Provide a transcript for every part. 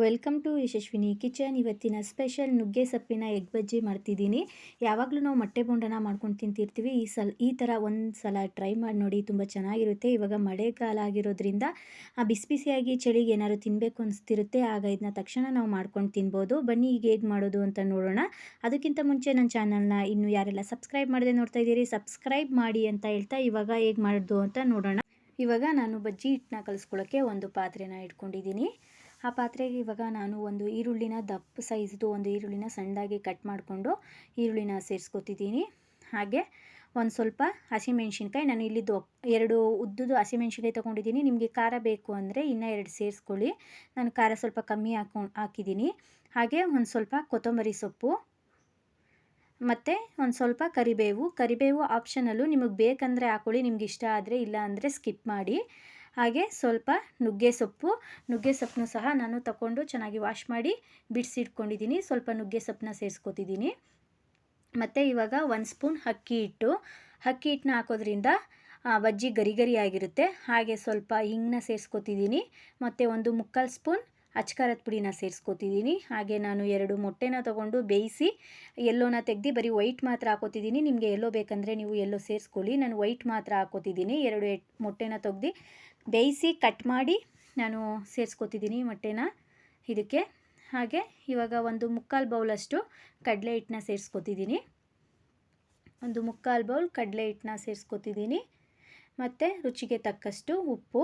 Welcome to Yashaswini kitchen. ಇವತ್ತಿನ special ನುಗ್ಗೆ ಸೊಪ್ಪಿನ ಎಗ್ ಬಜ್ಜಿ ಮಾಡ್ತಿದ್ದೀನಿ. ಯಾವಾಗಲೂ ನಾವು ಮೊಟ್ಟೆ ಬೋಂಡನ ಮಾಡ್ಕೊಂಡು ತಿಂತಿರ್ತೀವಿ. ಈ ಸಲ, ಈ ಥರ ಒಂದು ಸಲ ಟ್ರೈ ಮಾಡಿ ನೋಡಿ ತುಂಬ ಚೆನ್ನಾಗಿರುತ್ತೆ. ಇವಾಗ ಮಳೆಗಾಲ ಆಗಿರೋದ್ರಿಂದ, ಆ ಬಿಸಿ ಬಿಸಿಯಾಗಿ ಚಳಿಗೆ ಏನಾದ್ರು ತಿನ್ನಬೇಕು ಅನಿಸ್ತಿರುತ್ತೆ. ಆಗ ಇದನ್ನ ತಕ್ಷಣ ನಾವು ಮಾಡ್ಕೊಂಡು ತಿನ್ಬೋದು. ಬನ್ನಿ ಈಗ ಹೇಗೆ ಮಾಡೋದು ಅಂತ ನೋಡೋಣ. ಅದಕ್ಕಿಂತ ಮುಂಚೆ ನನ್ನ ಚಾನಲ್ನ ಇನ್ನು ಯಾರೆಲ್ಲ ಸಬ್ಸ್ಕ್ರೈಬ್ ಮಾಡದೆ ನೋಡ್ತಾ ಇದ್ದೀರಿ ಸಬ್ಸ್ಕ್ರೈಬ್ ಮಾಡಿ ಅಂತ ಹೇಳ್ತಾ ಇವಾಗ ಹೇಗೆ ಮಾಡೋದು ಅಂತ ನೋಡೋಣ. ಇವಾಗ ನಾನು ಬಜ್ಜಿ ಹಿಟ್ಟನ್ನ ಕಲಿಸ್ಕೊಳ್ಳೋಕ್ಕೆ ಒಂದು ಪಾತ್ರೆನ ಇಟ್ಕೊಂಡಿದ್ದೀನಿ. ಆ ಪಾತ್ರೆಗೆ ಇವಾಗ ನಾನು ಒಂದು ಈರುಳ್ಳಿನ ದಪ್ಪ ಸೈಜ್ದು ಒಂದು ಈರುಳ್ಳಿನ ಸಣ್ಣದಾಗಿ ಕಟ್ ಮಾಡಿಕೊಂಡು ಈರುಳ್ಳಿನ ಸೇರಿಸ್ಕೊತಿದ್ದೀನಿ. ಹಾಗೆ ಒಂದು ಸ್ವಲ್ಪ ಹಸಿಮೆಣ್ಸಿನ್ಕಾಯಿ ನಾನು ಇಲ್ಲಿದ್ದು ಎರಡು ಉದ್ದದ್ದು ಹಸಿಮೆಣ್ಸಿನ್ಕಾಯಿ ತೊಗೊಂಡಿದ್ದೀನಿ. ನಿಮಗೆ ಖಾರ ಬೇಕು ಅಂದರೆ ಇನ್ನೂ ಎರಡು ಸೇರಿಸ್ಕೊಳ್ಳಿ. ನಾನು ಖಾರ ಸ್ವಲ್ಪ ಕಮ್ಮಿ ಹಾಕೊಂಡು ಹಾಕಿದ್ದೀನಿ. ಹಾಗೆ ಒಂದು ಸ್ವಲ್ಪ ಕೊತ್ತಂಬರಿ ಸೊಪ್ಪು, ಮತ್ತು ಒಂದು ಸ್ವಲ್ಪ ಕರಿಬೇವು. ಕರಿಬೇವು ಆಪ್ಷನಲ್ಲು ನಿಮಗೆ ಬೇಕಂದರೆ ಹಾಕೊಳ್ಳಿ. ನಿಮ್ಗೆ ಇಷ್ಟ ಆದರೆ ಇಲ್ಲ ಅಂದರೆ ಸ್ಕಿಪ್ ಮಾಡಿ. ಹಾಗೆ ಸ್ವಲ್ಪ ನುಗ್ಗೆ ಸೊಪ್ಪು, ನುಗ್ಗೆ ಸೊಪ್ಪನ್ನು ಸಹ ನಾನು ತಗೊಂಡು ಚೆನ್ನಾಗಿ ವಾಶ್ ಮಾಡಿ ಬಿಡಿಸಿಟ್ಕೊಂಡಿದ್ದೀನಿ ಸ್ವಲ್ಪ ನುಗ್ಗೆ ಸೊಪ್ಪನ್ನ ಸೇರಿಸ್ಕೊತಿದ್ದೀನಿ. ಮತ್ತು ಇವಾಗ ಒಂದು ಸ್ಪೂನ್ ಅಕ್ಕಿ ಹಿಟ್ಟು. ಅಕ್ಕಿ ಹಿಟ್ಟನ್ನ ಹಾಕೋದ್ರಿಂದ ಬಜ್ಜಿ ಗರಿ ಗರಿ ಆಗಿರುತ್ತೆ. ಹಾಗೆ ಸ್ವಲ್ಪ ಹಿಂಗನ್ನ ಸೇರಿಸ್ಕೊತಿದ್ದೀನಿ. ಮತ್ತು ಒಂದು ಮುಕ್ಕಾಲು ಸ್ಪೂನ್ ಅಚ್ಕಾರದ ಪುಡಿನ ಸೇರಿಸ್ಕೋತಿದ್ದೀನಿ. ಹಾಗೆ ನಾನು ಎರಡು ಮೊಟ್ಟೆನ ತೊಗೊಂಡು ಬೇಯಿಸಿ ಎಲ್ಲೋನ ತೆಗ್ದು ಬರೀ ವೈಟ್ ಮಾತ್ರ ಹಾಕೋತಿದ್ದೀನಿ. ನಿಮಗೆ ಎಲ್ಲೋ ಬೇಕಂದರೆ ನೀವು ಎಲ್ಲೋ ಸೇರಿಸ್ಕೊಳ್ಳಿ. ನಾನು ವೈಟ್ ಮಾತ್ರ ಹಾಕೋತಿದ್ದೀನಿ. ಎರಡು ಮೊಟ್ಟೆನ ತೆಗ್ದು ಬೇಯಿಸಿ ಕಟ್ ಮಾಡಿ ನಾನು ಸೇರಿಸ್ಕೋತಿದ್ದೀನಿ ಮೊಟ್ಟೆನ ಇದಕ್ಕೆ. ಹಾಗೆ ಇವಾಗ ಒಂದು ಮುಕ್ಕಾಲು ಬೌಲಷ್ಟು ಕಡಲೆ ಹಿಟ್ಟನ್ನ ಸೇರಿಸ್ಕೋತಿದ್ದೀನಿ. ಒಂದು ಮುಕ್ಕಾಲು ಬೌಲ್ ಕಡಲೆ ಹಿಟ್ಟನ್ನ ಸೇರಿಸ್ಕೋತಿದ್ದೀನಿ. ಮತ್ತು ರುಚಿಗೆ ತಕ್ಕಷ್ಟು ಉಪ್ಪು.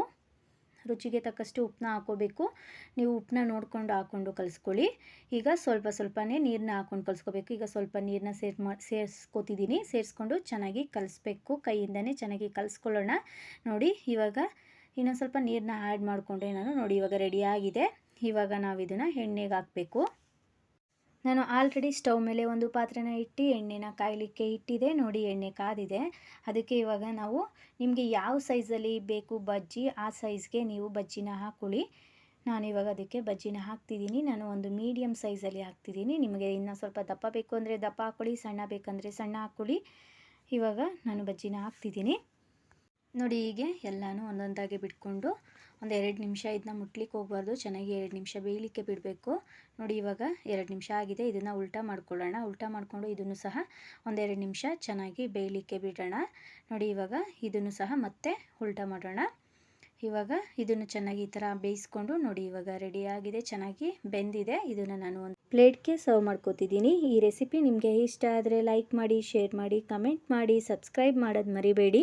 ರುಚಿಗೆ ತಕ್ಕಷ್ಟು ಉಪ್ಪನ್ನ ಹಾಕೋಬೇಕು. ನೀವು ಉಪ್ಪನ್ನ ನೋಡಿಕೊಂಡು ಹಾಕ್ಕೊಂಡು ಕಲಿಸ್ಕೊಳ್ಳಿ. ಈಗ ಸ್ವಲ್ಪ ಸ್ವಲ್ಪನೇ ನೀರನ್ನ ಹಾಕ್ಕೊಂಡು ಕಲಿಸ್ಕೋಬೇಕು. ಈಗ ಸ್ವಲ್ಪ ನೀರನ್ನ ಸೇರ್ ಮಾಡಿ ಸೇರಿಸ್ಕೊತಿದ್ದೀನಿ ಸೇರಿಸ್ಕೊಂಡು ಚೆನ್ನಾಗಿ ಕಲಿಸ್ಬೇಕು. ಕೈಯಿಂದನೇ ಚೆನ್ನಾಗಿ ಕಲಿಸ್ಕೊಳ್ಳೋಣ. ನೋಡಿ, ಇವಾಗ ಇನ್ನೊಂದು ಸ್ವಲ್ಪ ನೀರನ್ನ ಆ್ಯಡ್ ಮಾಡಿಕೊಂಡ್ರೆ ನಾನು. ನೋಡಿ, ಇವಾಗ ರೆಡಿಯಾಗಿದೆ ಇವಾಗ ನಾವು ಇದನ್ನು ಎಣ್ಣೆಗೆ ಹಾಕಬೇಕು. ನಾನು ಆಲ್ರೆಡಿ ಸ್ಟವ್ ಮೇಲೆ ಒಂದು ಪಾತ್ರೆನ ಇಟ್ಟು ಎಣ್ಣೆನ ಕಾಯಲಿಕ್ಕೆ ಇಟ್ಟಿದೆ. ನೋಡಿ ಎಣ್ಣೆ ಕಾದಿದೆ. ಅದಕ್ಕೆ ಇವಾಗ ನಾವು ನಿಮಗೆ ಯಾವ ಸೈಜಲ್ಲಿ ಬೇಕು ಬಜ್ಜಿ, ಆ ಸೈಜ್ಗೆ ನೀವು ಬಜ್ಜಿನ ಹಾಕೊಳ್ಳಿ. ನಾನು ಇವಾಗ ಅದಕ್ಕೆ ಬಜ್ಜಿನ ಹಾಕ್ತಿದ್ದೀನಿ. ನಾನು ಒಂದು ಮೀಡಿಯಮ್ ಸೈಜಲ್ಲಿ ಹಾಕ್ತಿದ್ದೀನಿ. ನಿಮಗೆ ಇನ್ನೂ ಸ್ವಲ್ಪ ದಪ್ಪ ಬೇಕು ಅಂದರೆ ದಪ್ಪ ಹಾಕ್ಕೊಳ್ಳಿ ಸಣ್ಣ ಬೇಕಂದರೆ ಸಣ್ಣ ಹಾಕ್ಕೊಳ್ಳಿ ಇವಾಗ ನಾನು ಬಜ್ಜಿನ ಹಾಕ್ತಿದ್ದೀನಿ. ನೋಡಿ ಹೀಗೆ ಎಲ್ಲನೂ ಒಂದೊಂದಾಗಿ ಬಿಟ್ಕೊಂಡು ಒಂದು ಎರಡು ನಿಮಿಷ ಇದನ್ನ ಮುಟ್ಲಿಕ್ಕೆ ಹೋಗಬಾರ್ದು, ಚೆನ್ನಾಗಿ ಎರಡು ನಿಮಿಷ ಬೇಯಲಿಕ್ಕೆ ಬಿಡಬೇಕು. ನೋಡಿ ಇವಾಗ ಎರಡು ನಿಮಿಷ ಆಗಿದೆ, ಇದನ್ನು ಉಲ್ಟಾ ಮಾಡ್ಕೊಳ್ಳೋಣ. ಉಲ್ಟಾ ಮಾಡಿಕೊಂಡು ಇದನ್ನು ಸಹ ಒಂದೆರಡು ನಿಮಿಷ ಚೆನ್ನಾಗಿ ಬೇಯಲಿಕ್ಕೆ ಬಿಡೋಣ. ನೋಡಿ ಇವಾಗ ಇದನ್ನು ಸಹ ಮತ್ತೆ ಉಲ್ಟಾ ಮಾಡೋಣ. ಇವಾಗ ಇದನ್ನು ಚೆನ್ನಾಗಿ ಈ ಥರ ಬೇಯಿಸ್ಕೊಂಡು ನೋಡಿ, ಇವಾಗ ರೆಡಿಯಾಗಿದೆ ಚೆನ್ನಾಗಿ ಬೆಂದಿದೆ. ಇದನ್ನು ನಾನು ಒಂದು ಪ್ಲೇಟ್ಗೆ ಸರ್ವ್ ಮಾಡ್ಕೋತಿದ್ದೀನಿ. ಈ ರೆಸಿಪಿ ನಿಮಗೆ ಇಷ್ಟ ಆದರೆ ಲೈಕ್ ಮಾಡಿ ಶೇರ್ ಮಾಡಿ ಕಮೆಂಟ್ ಮಾಡಿ ಸಬ್ಸ್ಕ್ರೈಬ್ ಮಾಡೋದು ಮರಿಬೇಡಿ.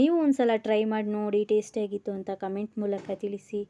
ನೀವು ಒಂದು ಸಲ ಟ್ರೈ ಮಾಡಿ ನೋಡಿ ಟೇಸ್ಟಿಯಾಗಿತ್ತು ಅಂತ ಕಮೆಂಟ್ ಮೂಲಕ ತಿಳಿಸಿ.